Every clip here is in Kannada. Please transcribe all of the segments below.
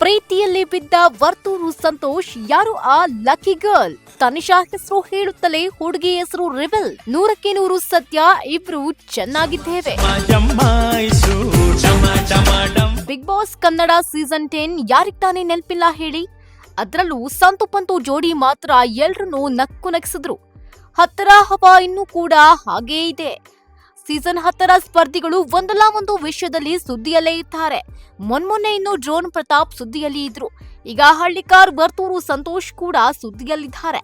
ಪ್ರೀತಿಯಲ್ಲಿ ಬಿದ್ದ ವರ್ತೂರು ಸಂತೋಷ್, ಯಾರು ಆ ಲಕ್ಕಿ ಗರ್ಲ್? ತನಿಷಾ ಹೆಸರು ಹೇಳುತ್ತಲೇ ಹುಡುಗಿ ಹೆಸರು ರಿವೆಲ್ ನೂರಕ್ಕೆ ನೂರು ಸತ್ಯ ಇಬ್ರು ಚೆನ್ನಾಗಿದ್ದೇವೆ. Bigg Boss Kannada season ten ಯಾರಿಗ್ ತಾನೇ ನೆನಪಿಲ್ಲ ಹೇಳಿ? ಅದರಲ್ಲೂ ಸಂತು ಪಂತು ಜೋಡಿ ಮಾತ್ರ ಎಲ್ರನ್ನೂ ನಕ್ಕು ನಗಿಸಿದ್ರು. ಹತ್ತರ ಹವಾ ಇನ್ನೂ ಕೂಡ ಹಾಗೇ ಇದೆ. ಸೀಸನ್ ಹತ್ತರ ಸ್ಪರ್ಧಿಗಳು ಒಂದಲ್ಲ ಒಂದು ವಿಷಯದಲ್ಲಿ ಸುದ್ದಿಯಲ್ಲೇ ಇದ್ದಾರೆ. ಮೊನ್ಮೊನ್ನೆ ಇನ್ನು ಡ್ರೋನ್ ಪ್ರತಾಪ್ ಸುದ್ದಿಯಲ್ಲಿ ಇದ್ರು. ಈಗ ಹಳ್ಳಿಕಾರ್ ವರ್ತೂರು ಸಂತೋಷ್ ಕೂಡ ಸುದ್ದಿಯಲ್ಲಿದ್ದಾರೆ.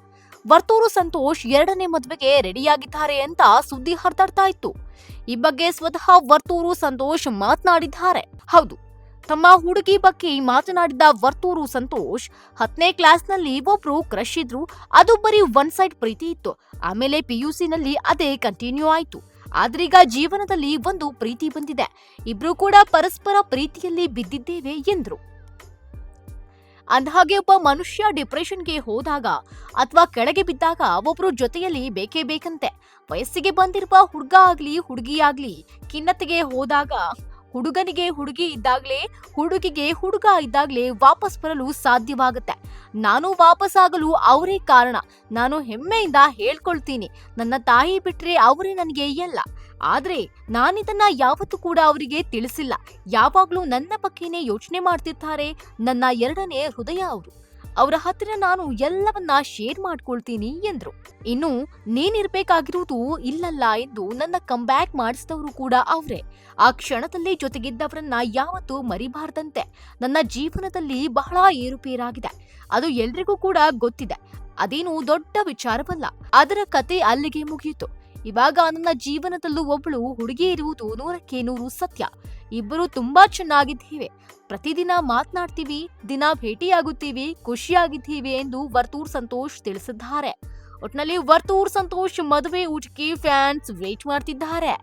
ವರ್ತೂರು ಸಂತೋಷ್ ಎರಡನೇ ಮದುವೆಗೆ ರೆಡಿಯಾಗಿದ್ದಾರೆ ಅಂತ ಸುದ್ದಿ ಹರಿದಾಡ್ತಾ ಇತ್ತು. ಈ ಬಗ್ಗೆ ಸ್ವತಃ ವರ್ತೂರು ಸಂತೋಷ್ ಮಾತನಾಡಿದ್ದಾರೆ. ಹೌದು, ತಮ್ಮ ಹುಡುಗಿ ಬಗ್ಗೆ ಮಾತನಾಡಿದ ವರ್ತೂರು ಸಂತೋಷ್, ಹತ್ತನೇ ಕ್ಲಾಸ್ನಲ್ಲಿ ಒಬ್ರು ಕ್ರಶ್ ಇದ್ರು. ಅದು ಬರೀ ಒನ್ ಸೈಡ್ ಪ್ರೀತಿ ಇತ್ತು. ಆಮೇಲೆ ನಲ್ಲಿ ಅದೇ ಕಂಟಿನ್ಯೂ ಆಯ್ತು. ಆದ್ರೀಗ ಜೀವನದಲ್ಲಿ ಒಂದು ಪ್ರೀತಿ ಬಂದಿದೆ. ಇಬ್ರು ಕೂಡ ಪರಸ್ಪರ ಪ್ರೀತಿಯಲ್ಲಿ ಬಿದ್ದಿದ್ದೇವೆ ಎಂದ್ರು. ಅಂದಹಾಗೆ ಒಬ್ಬ ಮನುಷ್ಯ ಡಿಪ್ರೆಷನ್ಗೆ ಹೋದಾಗ ಅಥವಾ ಕೆಳಗೆ ಬಿದ್ದಾಗ ಒಬ್ರು ಜೊತೆಯಲ್ಲಿ ಬೇಕೇ ಬೇಕಂತೆ. ವಯಸ್ಸಿಗೆ ಬಂದಿರುವ ಹುಡುಗ ಆಗ್ಲಿ ಹುಡುಗಿಯಾಗ್ಲಿ ಖಿನ್ನತೆಗೆ ಹೋದಾಗ ಹುಡುಗನಿಗೆ ಹುಡುಗಿ ಇದ್ದಾಗಲೇ, ಹುಡುಗಿಗೆ ಹುಡುಗ ಇದ್ದಾಗಲೇ ವಾಪಸ್ ಬರಲು ಸಾಧ್ಯವಾಗುತ್ತೆ. ನಾನು ವಾಪಸ್ ಆಗಲು ಅವರೇ ಕಾರಣ. ನಾನು ಹೆಮ್ಮೆಯಿಂದ ಹೇಳ್ಕೊಳ್ತೀನಿ. ನನ್ನ ತಾಯಿ ಬಿಟ್ಟರೆ ಅವರೇ ನನಗೆ ಎಲ್ಲ. ಆದ್ರೆ ನಾನಿದನ್ನ ಯಾವತ್ತೂ ಕೂಡ ಅವರಿಗೆ ತಿಳಿಸಿಲ್ಲ. ಯಾವಾಗ್ಲೂ ನನ್ನ ಬಗ್ಗೆನೇ ಯೋಚನೆ ಮಾಡ್ತಿರ್ತಾರೆ. ನನ್ನ ಎರಡನೇ ಹೃದಯ ಅವರು. ಅವರ ಹತ್ತಿರ ನಾನು ಎಲ್ಲವನ್ನ ಶೇರ್ ಮಾಡ್ಕೊಳ್ತೀನಿ ಎಂದ್ರು. ಇನ್ನು ನೀನಿರ್ಬೇಕಾಗಿರುವುದು ಇಲ್ಲಲ್ಲ ಎಂದು ನನ್ನ ಕಂಬ್ಯಾಕ್ ಮಾಡಿಸಿದವರು ಕೂಡ ಅವರೇ. ಆ ಕ್ಷಣದಲ್ಲಿ ಜೊತೆಗಿದ್ದವರನ್ನ ಯಾವತ್ತೂ ಮರಿಬಾರ್ದಂತೆ. ನನ್ನ ಜೀವನದಲ್ಲಿ ಬಹಳ ಏರುಪೇರಾಗಿದೆ. ಅದು ಎಲ್ರಿಗೂ ಕೂಡ ಗೊತ್ತಿದೆ. ಅದೇನು ದೊಡ್ಡ ವಿಚಾರವಲ್ಲ. ಅದರ ಕತೆ ಅಲ್ಲಿಗೆ ಮುಗಿಯಿತು. ಇವಾಗ ನನ್ನ ಜೀವನದಲ್ಲೂ ಒಬ್ಬಳು ಹುಡುಗಿ ಇರುವುದು ನೂರಕ್ಕೆ ನೂರು ಸತ್ಯ. ಇಬ್ಬರು ತುಂಬಾ ಚೆನ್ನಾಗಿದ್ದೀವಿ. ಪ್ರತಿದಿನ ಮಾತನಾಡ್ತೀವಿ, ದಿನ ಭೇಟಿಯಾಗುತ್ತೀವಿ, ಖುಷಿಯಾಗಿದ್ದೀವಿ ಎಂದು ವರ್ತೂರ್ ಸಂತೋಷ್ ತಿಳಿಸಿದ್ದಾರೆ. ಒಟ್ನಲ್ಲಿ ವರ್ತೂರ್ ಸಂತೋಷ್ ಮದುವೆ ಊಟಕ್ಕೆ ಫ್ಯಾನ್ಸ್ ವೇಟ್ ಮಾಡ್ತಿದ್ದಾರೆ.